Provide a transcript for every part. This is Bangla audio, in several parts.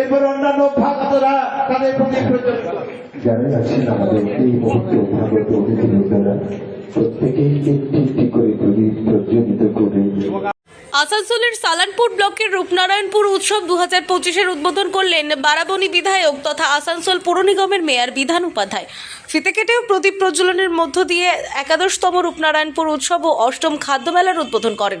এরপর অন্যান্য ভাগাতরা তাদের প্রতি যারা আছেন আমাদের এই মুহূর্তে অতিথিবৃন্দরা প্রত্যেকেই একটি একটি করে প্রজ্বলিত করে। আসানসোলের সালানপুর ব্লকের রূপনারায়ণপুর উৎসব দু হাজার পঁচিশের উদ্বোধন করলেন বারাবণী বিধায়ক তথা আসানসোল পৌর নিগমের মেয়র বিধান উপাধ্যায়। ফিতে কেটেও প্রদীপ প্রজ্বলনের মধ্য দিয়ে একাদশতম রূপনারায়ণপুর উৎসব ও অষ্টম খাদ্য মেলার উদ্বোধন করেন।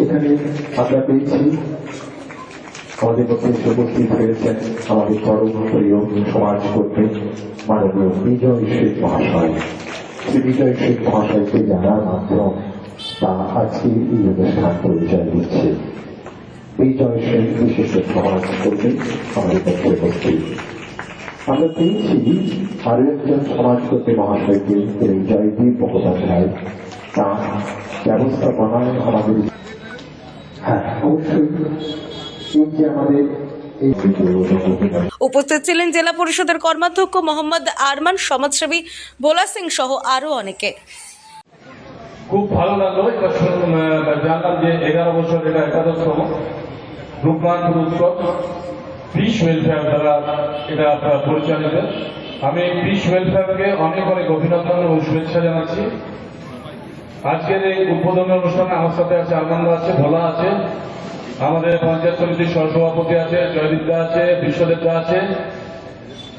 এখানে আমরা পেয়েছি। আমাদের মধ্যে উপস্থিত হয়েছেন আমাদের পরম প্রিয় সমাজ করতে মাননীয় বিজয় শেখ মহাশয়। শ্রী বিজয় শেখ মহাশয়কে জানার মাধ্যম তা আজকে এই অনুষ্ঠান পরিচয় দিচ্ছে বিজয় শেখ বিশেষ সমাজ করতে আমাদের মধ্যে উপস্থিত। আমরা পেয়েছি আরও একজন সমাজকর্মী মহাশয়কে এই জয়দীপ মুখোপাধ্যায় তার ব্যবস্থাপনায় আমাদের উপস্থিত ছিলেন জেলা পরিষদের কর্মাধ্যক্ষ মোহাম্মদ আরমান, সমাজসেবী ভোলা সিং সহ আরও অনেকে। খুব ভালো লাগল। জানলাম যে এগারো বছর এটা একাদশতম রূপনাথপুর উৎসব। পিস ওয়েলফেয়ার দ্বারা এটা পরিচালিত। আমি পিস ওয়েলফেয়ারকে অনেক অনেক অভিনন্দন এবং শুভেচ্ছা জানাচ্ছি। আজকের এই উদ্বোধনী অনুষ্ঠানে আমার সাথে আছে আনন্দ আছে ভোলা আছে আমাদের পঞ্চায়েত সমিতির সহসভাপতি আছে জয়দীপদা আছে বিশ্বদেবদা আছে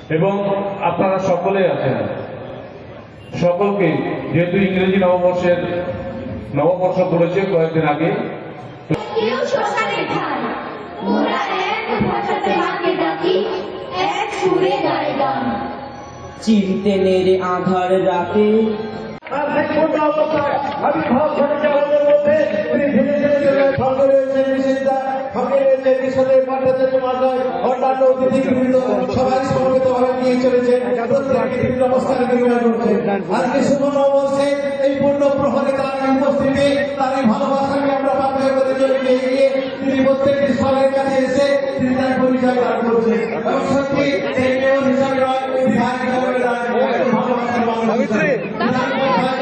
এবং আপনারা সকলে আছেন। সকলকে যেহেতু ইংরেজি নববর্ষের নববর্ষ পড়েছে কয়েকদিন আগে চিনতে নেড়ে আধার রাতে আর সেই পূর্ণ অবস্থায় ঘটেছে আমাদের মধ্যে। তিনি ধীরে ধীরে ধীরে সঙ্গে রয়েছে নিষিদ্ধা সঙ্গে রয়েছে বিশ্বদেব ভট্টাচার্য মহাশয় অন্যান্য অতিথিবৃন্দ সবাই সমবেত ভাবে নিয়ে চলেছে। প্রত্যেকে বিভিন্ন অবস্থানে বিনিময় করছে। আজকে শুভ নববর্ষে এই পূর্ণ প্রহরে তার উপস্থিতি তার এই ভালোবাসাকে আমরা পাথর করে চলে গিয়ে তিনি প্রত্যেকটি স্থলের কাছে এসে তিনি তার পরিচয় দান করছেন। এবং সত্যি মেয়র হিসাবে নয় বিধায়ক হিসাবে নয় ভালোবাসার মানুষ।